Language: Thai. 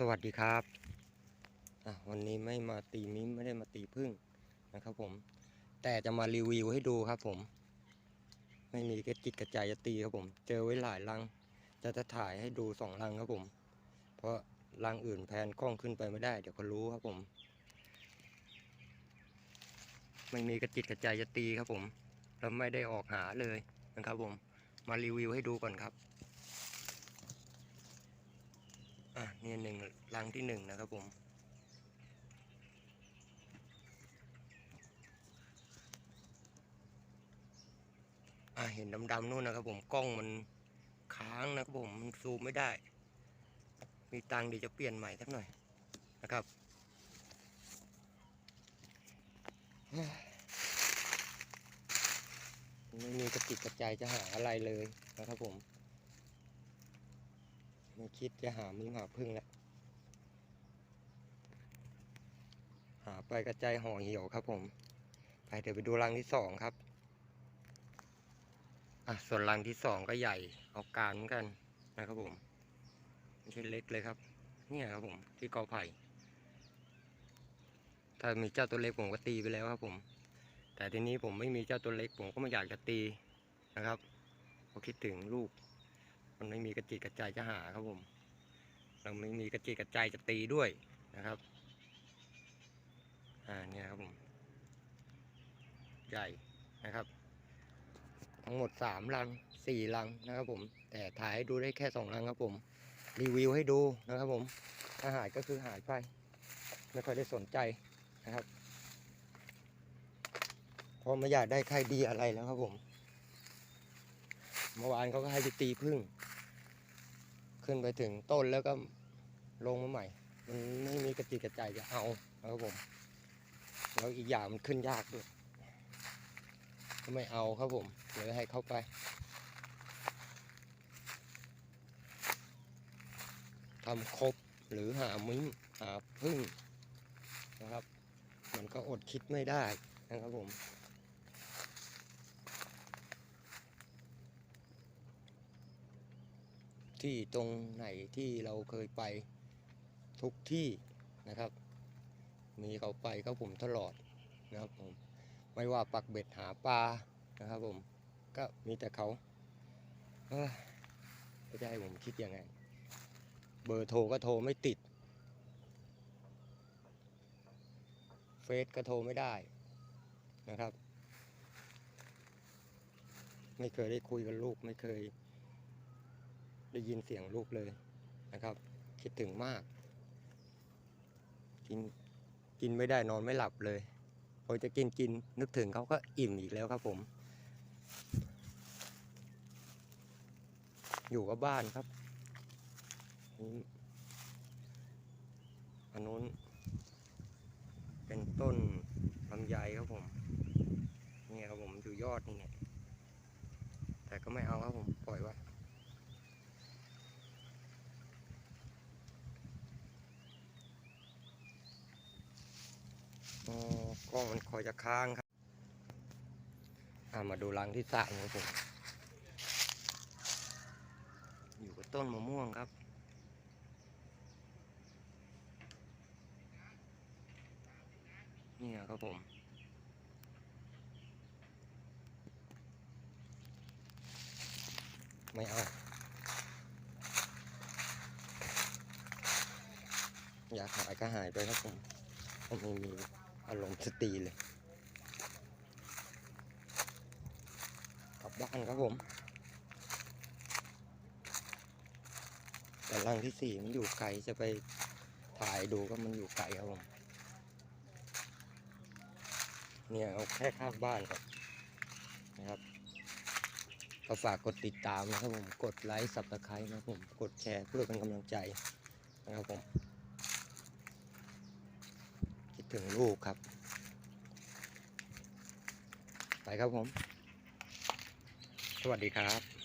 สวัสดีครับวันนี้ไม่มาตีมิ้มไม่ได้มาตีพึ่งนะครับผม แต่จะมารีวิวให้ดูครับผม ไม่มีกระจิตกระใจจะตีครับผม เจอไว้หลายรัง จะจะถ่ายให้ดูสองรังครับผม เพราะรังอื่นแพนกล้องขึ้นไปไม่ได้ เดี๋ยวเขารู้ครับผม ไม่มีกระจิตกระใจจะตีครับผม แล้วไม่ได้ออกหาเลยนะครับผม มารีวิวให้ดูก่อนครับ อะนี่หนึ่งรังที่หนึ่งนะครับผมอะเห็นดำๆนู่นนะครับผมกล้องมันค้างนะครับผมมันซูมไม่ได้ มีตังเดี๋ยวจะเปลี่ยนใหม่สักหน่อยนะครับไม่มีกระติกกระใจจะหาอะไรเลยนะครับผม ไม่คิดจะหามิงหาพึ่งแล้ว หาไปกระจายห่อเหี่ยวครับผม ไปเดี๋ยวไปดูรังที่สองครับ อะส่วนรังที่สองก็ใหญ่เอาการเหมือนกันนะครับผม ไม่ใช่เล็กเลยครับ เนี่ยครับผมที่กอไผ่ ถ้ามีเจ้าตัวเล็กผมก็ตีไปแล้วครับผม แต่ทีนี้ผมไม่มีเจ้าตัวเล็กผมก็ไม่อยากจะตีนะครับเพราะคิดถึงลูก มันไม่มีกระจิตกระใจจะหาครับผมเราไม่มีกระจิตกระใจจะตีด้วยนะครับอ่าเนี่ยครับผมใหญ่นะครับ ทั้งหมดสามลังสี่ลังนะครับผม แต่ถ่ายให้ดูได้แค่สองลังครับผม รีวิวให้ดูนะครับผมถ้าหายก็คือหายไปไม่ค่อยได้สนใจนะครับพราะไม่อยากได้ใครดีอะไรแล้วครับผม เมื่อวานเขาก็ให้ไปตีพึ่ง ขึ้นไปถึงต้นแล้วก็ลงมาใหม่ มันไม่มีกระจิตกระใจจะเอานะครับผม แล้วอีกอย่างมันขึ้นยากด้วย ก็ไม่เอาครับผมเลยให้เข้าไปทำครบหรือหามิ้งหาพึ่งนะครับ มันก็อดคิดไม่ได้นะครับผม ที่ตรงไหนที่เราเคยไปทุกที่นะครับ มีเขาไปก็ผมตลอดนะครับผมไม่ว่าปักเบ็ดหาปลานะครับผมก็มีแต่เขาเอ้ยไม่จะให้ผมคิดยังไง เบอร์โทรก็โทรไม่ติด เฟซก็โทรไม่ได้นะครับ ไม่เคยได้คุยกับลูกไม่เคย ได้ยินเสียงลูกเลยนะครับ คิดถึงมาก กินกินไม่ได้นอนไม่หลับเลยพอจะกินกินนึกถึงเขาก็อิ่มอีกแล้วครับผม อยู่กับบ้านครับอันนู้น เป็นต้นลำไยครับผมนี่ครับผมอยู่ยอดนี่เนี่ยแต่ก็ไม่เอาครับผมปล่อยไว้ อ๋อก ล้องมันคอยจะค้างครับามาดูรังที่สามครับผมอยู่กับต้นมะม่วงครับ นี่ครับผมไม่เอา อยากหายก็หายไปครับผมผมไม่มี อารมณ์สตีเลยกลับบ้านครับผม แต่รังที่สี่มันอยู่ไกลจะไปถ่ายดูก็มันอยู่ไกลครับผม เนี่ยเอาแค่ข้างบ้านครับนะครับก็ฝากกดติดตามนะครับผม กดไลค์สับตะไคร้นะครับผม กดแชร์เพื่อเป็นกำลังใจนะครับผม ถึงลูกครับ ไปครับผม สวัสดีครับ